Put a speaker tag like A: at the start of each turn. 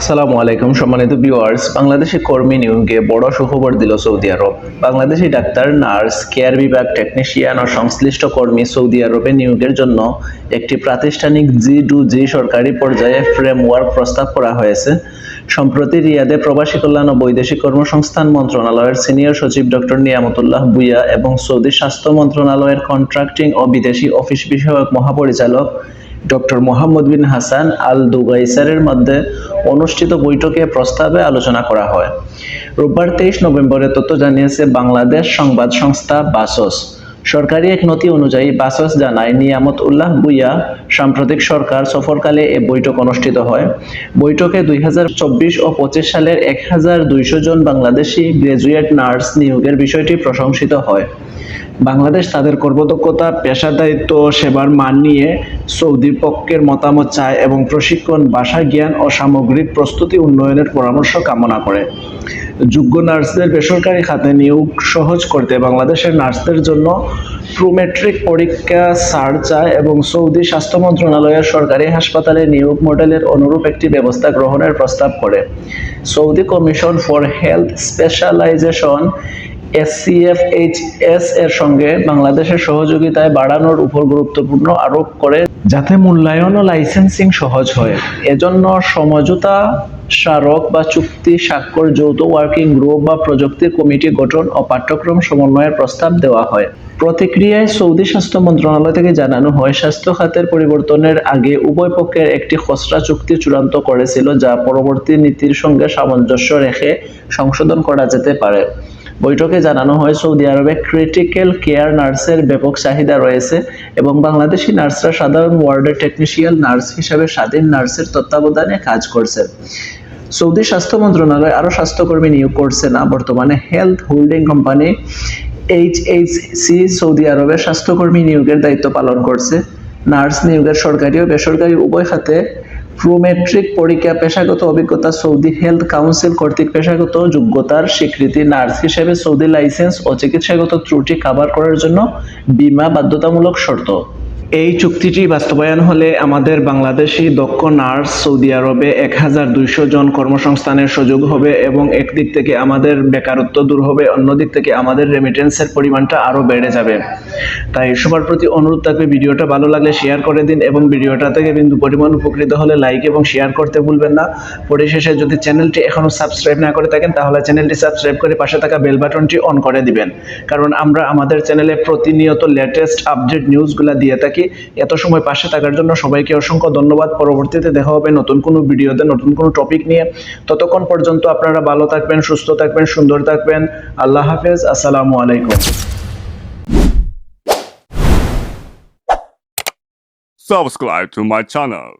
A: আসসালামু আলাইকুম, সম্মানিত ভিউয়ার্স বাংলাদেশি কর্মী নিয়োগে বড় সুখবর দিল Saudi Arab. Bangladeshi doctor, nurse, care বিভাগ টেকনিশিয়ান ও সংশ্লিষ্ট কর্মী সৌদি আরবে নিয়োগের জন্য একটি প্রাতিষ্ঠানিক জি টু জি সরকারি পর্যায়ে ফ্রেমওয়ার্ক প্রস্তাব করা হয়েছে। সম্প্রতি রিয়াদে প্রবাসী কল্যাণ ও বৈদেশিক কর্মসংস্থান মন্ত্রণালয়ের সিনিয়র সচিব ডক্টর নিয়ামতুল্লাহ বুইয়া এবং সৌদি স্বাস্থ্য মন্ত্রণালয়ের কন্ট্রাক্টিং ও বিদেশি অফিস বিষয়ক মহাপরিচালক doctor Mohammad bin Hasan Al দুগাইসারের মধ্যে অনুষ্ঠিত বৈঠকে প্রস্তাবে আলোচনা করা হয়। রোববার তেইশ নভেম্বরে তথ্য জানিয়েছে বাংলাদেশ সংবাদ সংস্থা বাসস। সরকারি এক নথি অনুযায়ী বাসস জানায় নিয়ামত উল্লাহ বুইয়া সাম্প্রতিক সরকার সফরকালে এ বৈঠক অনুষ্ঠিত হয়। বৈঠকে দুই হাজার চব্বিশ ও পঁচিশ সালের এক হাজার দুইশো জন বাংলাদেশি গ্রাজুয়েট নার্স নিয়োগের বিষয়টি প্রশংসিত হয়। বাংলাদেশ তাদের কর্মদক্ষতা, পেশাদারিত্ব সেবার মান নিয়ে সৌদি পক্ষের মতামত চায় এবং প্রশিক্ষণ ভাষা জ্ঞান ও সামগ্রিক প্রস্তুতি উন্নয়নের পরামর্শ কামনা করে। যোগ্য নার্সদের বেসরকারি খাতে নিয়োগ সহজ করতে বাংলাদেশের নার্সদের জন্য প্রুমেট্রিক পরীক্ষা সার চায় এবং সৌদি স্বাস্থ্য মন্ত্রণালয়ের সরকারি হাসপাতালে নিয়োগ মডেলের অনুরূপ একটি ব্যবস্থা গ্রহণের প্রস্তাব করে। Saudi commission for health specialization, SCFHS, এর সঙ্গে বাংলাদেশের সহযোগিতায় বাড়ানোর উপর গুরুত্বপূর্ণ আরোপ করে। যাতে মূল্যায়ন ও লাইসেন্সিং সহজ হয়। এজন্য সমঝোতা, স্মারক বা চুক্তি, স্বাক্ষর, যৌথ ওয়ার্কিং গ্রুপ বা প্রযুক্তি কমিটি গঠন ও পাঠ্যক্রম সমন্বয়ের প্রস্তাব দেওয়া হয়। প্রতিক্রিয়ায় সৌদি স্বাস্থ্য মন্ত্রণালয় থেকে জানানো হয়, স্বাস্থ্য খাতের পরিবর্তনের আগে উভয় পক্ষের একটি খসড়া চুক্তি চূড়ান্ত করেছিল, যা পরবর্তী নীতির সঙ্গে সামঞ্জস্য রেখে সংশোধন করা যেতে পারে। বৈঠকে জানানো হয়, সৌদি আরবে ক্রিটিক্যাল কেয়ার নার্সের ব্যাপক চাহিদা রয়েছে এবং বাংলাদেশি নার্সরা সাধারণ ওয়ার্ডের টেকনিশিয়াল নার্স হিসাবে স্বাধীন নার্সের তত্ত্বাবধানে কাজ করছে। সৌদি স্বাস্থ্য মন্ত্রণালয় আরও স্বাস্থ্যকর্মী নিয়োগ করছে না। বর্তমানে health holding company HHC Saudi আরবে স্বাস্থ্যকর্মী নিয়োগের দায়িত্ব পালন করছে। নার্স নিয়োগের সরকারি ও বেসরকারি উভয় খাতে প্রোমেট্রিক পরীক্ষা পেশাগত অভিজ্ঞতা সৌদি হেলথ কাউন্সিল কর্তৃক পেশাগত যোগ্যতার স্বীকৃতি নার্স হিসেবে সৌদি লাইসেন্স ও চিকিৎসাগত ত্রুটি কাভার করার জন্য বীমা বাধ্যতামূলক শর্ত। এই চুক্তিটি বাস্তবায়ন হলে আমাদের বাংলাদেশি দক্ষ নার্স সৌদি আরবে এক হাজার দুইশো জন কর্মসংস্থানের সুযোগ হবে এবং একদিক থেকে আমাদের বেকারত্ব দূর হবে, অন্যদিক থেকে আমাদের রেমিটেন্সের পরিমাণটা আরও বেড়ে যাবে। তাই সবার প্রতি অনুরোধ থাকবে ভিডিওটা ভালো লাগলে শেয়ার করে দিন এবং ভিডিওটা থেকে বিন্দু পরিমাণ উপকৃত হলে লাইক এবং শেয়ার করতে ভুলবেন না। পরিশেষে যদি চ্যানেলটি এখনও সাবস্ক্রাইব না করে থাকেন, তাহলে চ্যানেলটি সাবস্ক্রাইব করে পাশে থাকা বেল বাটনটি অন করে দিবেন। কারণ আমরা আমাদের চ্যানেলে প্রতিনিয়ত লেটেস্ট আপডেট নিউজগুলো দিয়ে থাকি এত সময় পাশে থাকার জন্য সবাইকে অসংখ্য ধন্যবাদ। পরবর্তীতে দেখা হবে নতুন কোনো ভিডিওতে, নতুন কোনো টপিক নিয়ে। ততক্ষণ পর্যন্ত আপনারা ভালো থাকবেন, সুস্থ থাকবেন, সুন্দর থাকবেন। আল্লাহ হাফেজ, আসসালামু আলাইকুম।
B: Subscribe to my channel.